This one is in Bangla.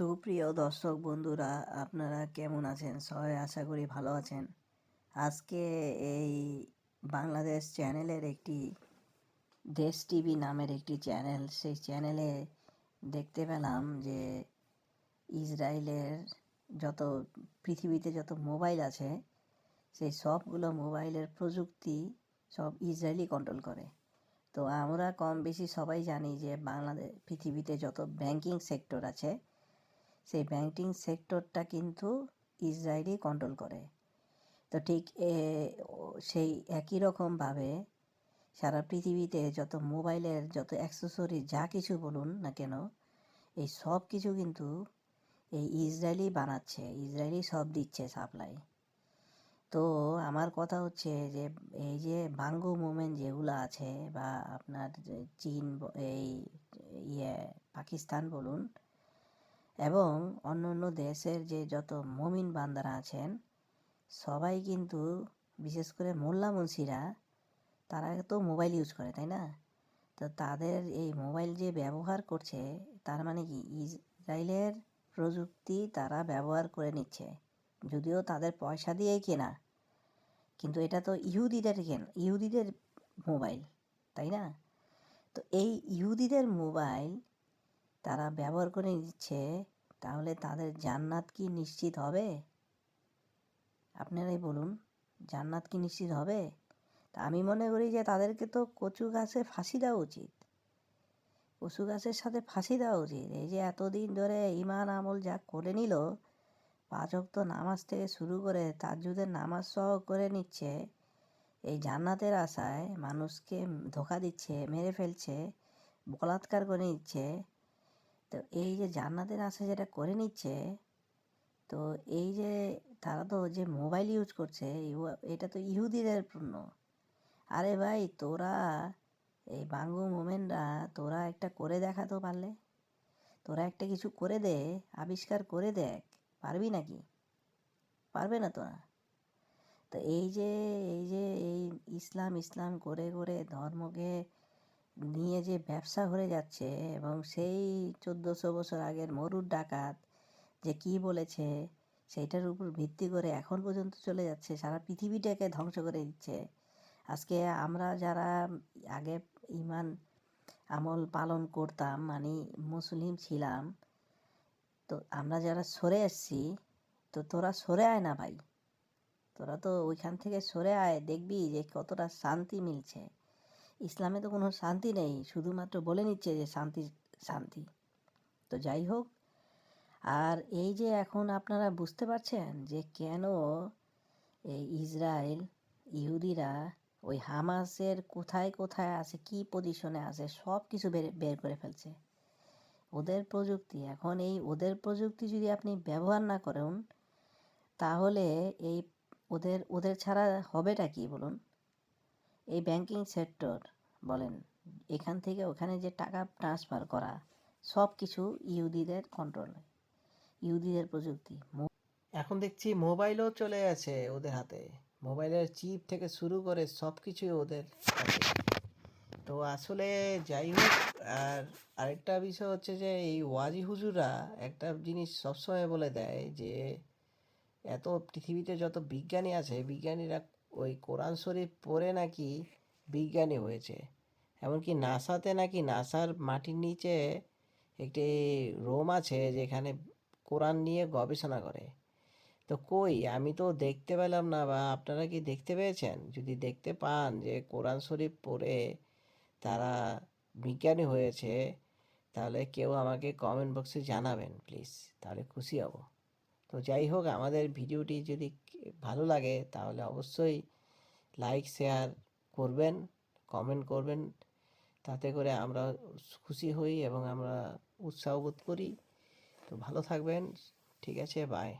সুপ্রিয় দর্শক বন্ধুরা, আপনারা কেমন আছেন? সবাই আশা করি ভালো আছেন। আজকে এই বাংলাদেশ চ্যানেলের একটি দেশ টিভি নামের একটি চ্যানেল, সেই চ্যানেলে দেখতে পেলাম যে ইসরায়েলের যত, পৃথিবীতে যত মোবাইল আছে, সেই সবগুলো মোবাইলের প্রযুক্তি সব ইসরায়েলই কন্ট্রোল করে। তো আমরা কম বেশি সবাই জানি যে বাংলাদেশ পৃথিবীতে যত ব্যাংকিং সেক্টর আছে সেই ব্যাংকিং সেক্টরটা কিন্তু ইসরায়েলই কন্ট্রোল করে। তো ঠিক সেই একই রকমভাবে সারা পৃথিবীতে যত মোবাইলের যত অ্যাক্সেসরি যা কিছু বলুন না কেন, এই সব কিছু কিন্তু এই ইসরায়েলই বানাচ্ছে, ইসরায়েলই সব দিচ্ছে সাপ্লাই তো আমার কথা হচ্ছে যে, এই যে বাঙ্গু মুভমেন্ট যেগুলো আছে বা আপনার চীন এই ইয়ে পাকিস্তান বলুন এবং অন্য অন্য দেশের যে যত মমিন বান্দারা আছেন, সবাই কিন্তু বিশেষ করে মোল্লা মুন্সিরা, তারা তো মোবাইল ইউজ করে, তাই না? তো তাদের এই মোবাইল যে ব্যবহার করছে, তার মানে কি? ইসরায়েলের প্রযুক্তি তারা ব্যবহার করে নিচ্ছে। যদিও তাদের পয়সা দিয়েই কেনা, কিন্তু এটা তো ইহুদিদের কেন? ইহুদিদের মোবাইল, তাই না? তো এই ইহুদিদের মোবাইল তারা ব্যবহার করে নিচ্ছে তাহলে তাদের জান্নাত কি নিশ্চিত হবে? আপনারাই বলুন, জান্নাত কি নিশ্চিত হবে? তা আমি মনে করি যে তাদেরকে তো কচু গাছে ফাঁসি দেওয়া উচিত। কচু গাছের সাথে ফাঁসি দেওয়া উচিত। এই যে এতদিন ধরে ইমান আমল যা করে নিল, পাঁচ ওয়াক্ত নামাজ থেকে শুরু করে তার তাজ্জুদের নামাজ সহ করে নিচ্ছে, এই জান্নাতের আশায় মানুষকে ধোকা দিচ্ছে, মেরে ফেলছে, বলাৎকার করে নিচ্ছে তো এই যে জান্নাতের আশা যেটা করে নিচ্ছে, তো এই যে তারা তো যে মোবাইল ইউজ করছে এটা তো ইহুদিদের পণ্য। আরে ভাই, তোরা এই বাঙ্গু মোমেনরা, তোরা একটা করে দেখাতে পারলে। তোরা একটা কিছু করে দে, আবিষ্কার করে দেখ। পারবি নাকি? পারবে না তোরা। তো এই যে এই যে এই ইসলাম ইসলাম করে করে ধর্মকে নিয়ে যে ব্যবসা হয়ে যাচ্ছে এবং সেই চোদ্দোশো বছর আগের মরুর ডাকাত যে কি বলেছে, সেইটার উপর ভিত্তি করে এখন পর্যন্ত চলে যাচ্ছে, সারা পৃথিবীটাকে ধ্বংস করে দিচ্ছে। আজকে আমরা যারা আগে ইমান আমল পালন করতাম মানে মুসলিম ছিলাম, তো আমরা যারা সরে এসছি, তো তোরা সরে আয় না ভাই। তোরা তো ওইখান থেকে সরে আয়, দেখবি যে কতটা শান্তি মিলছে। ইসলামে তো কোনো শান্তি নেই, শুধুমাত্র বলে নিচ্ছে যে শান্তি শান্তি। তো যাই হোক, আর এই যে এখন আপনারা বুঝতে পারছেন যে কেন এই ইসরায়েল ইহুদিরা ওই হামাসের কোথায় কোথায় আছে, কি পজিশনে আছে, সব কিছু বের বের করে ফেলছে। ওদের প্রযুক্তি, এখন এই ওদের প্রযুক্তি যদি আপনি ব্যবহার না করেন, তাহলে এই ওদের ওদের ছাড়া হবেটা কি বলুন? এই ব্যাংকিং সেক্টর বলেন, এখান থেকে ওখানে যে টাকা ট্রান্সফার করা সব কিছু ইহুদিদের কন্ট্রোলে ইহুদিদের প্রযুক্তি। এখন দেখছি মোবাইলও চলে আছে ওদের হাতে। মোবাইলের চিপ থেকে শুরু করে সব কিছুই ওদের হাতে। তো আসলে যাই হোক, আর আরেকটা বিষয় হচ্ছে যে এই ওয়াজি হুজুরা একটা জিনিস সবসময় বলে দেয় যে, এত পৃথিবীতে যত বিজ্ঞানী আছে, বিজ্ঞানীরা ওই কোরআন শরীফ পড়ে নাকি বিজ্ঞানী হয়েছে। এমনকি নাসাতে নাকি নাসার মাটির নিচে একটি রোম আছে যেখানে কোরআন নিয়ে গবেষণা করে। তো কই, আমি তো দেখতে পেলাম না বা আপনারা কি দেখতে পেয়েছেন? যদি দেখতে পান যে কোরআন শরীফ পড়ে তারা বিজ্ঞানী হয়েছে, তাহলে কেউ আমাকে কমেন্ট বক্সে জানাবেন প্লিজ তাহলে খুশি হব। তো যাই হোক, আমাদের ভিডিওটি যদি ভালো লাগে, তাহলে অবশ্যই লাইক শেয়ার করবেন কমেন্ট করবেন। তাতে করে আমরা খুশি হই এবং আমরা উৎসাহ বোধ করি। তো ভালো থাকবেন। ঠিক আছে বাই